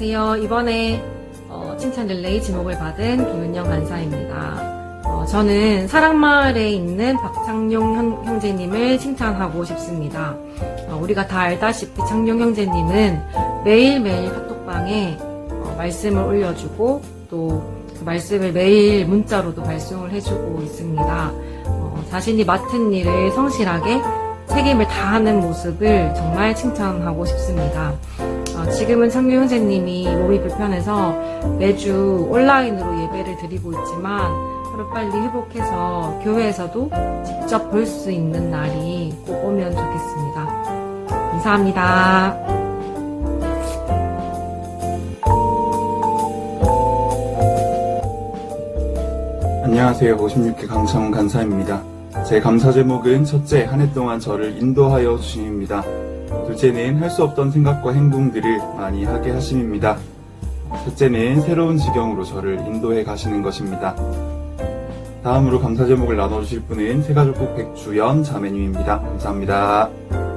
안녕하세요. 이번에 어, 칭찬 릴레이 지목을 받은 김은영 간사입니다. 어, 저는 사랑마을에 있는 박창용 형, 형제님을 칭찬하고 싶습니다. 어, 우리가 다 알다시피 창용 형제님은 매일매일 카톡방에 어, 말씀을 올려주고 또 그 말씀을 매일 문자로도 발송을 해주고 있습니다. 어, 자신이 맡은 일을 성실하게 책임을 다하는 모습을 정말 칭찬하고 싶습니다. 어, 지금은 창규 형제님이 몸이 불편해서 매주 온라인으로 예배를 드리고 있지만 하루빨리 회복해서 교회에서도 직접 볼 수 있는 날이 꼭 오면 좋겠습니다. 감사합니다. 안녕하세요. 56회 강창훈 간사입니다. 제 감사 제목은 첫째, 한 해 동안 저를 인도하여 주심입니다. 둘째는 할 수 없던 생각과 행동들을 많이 하게 하심입니다. 셋째는 새로운 지경으로 저를 인도해 가시는 것입니다. 다음으로 감사 제목을 나눠주실 분은 세가족국 백주연 자매님입니다. 감사합니다.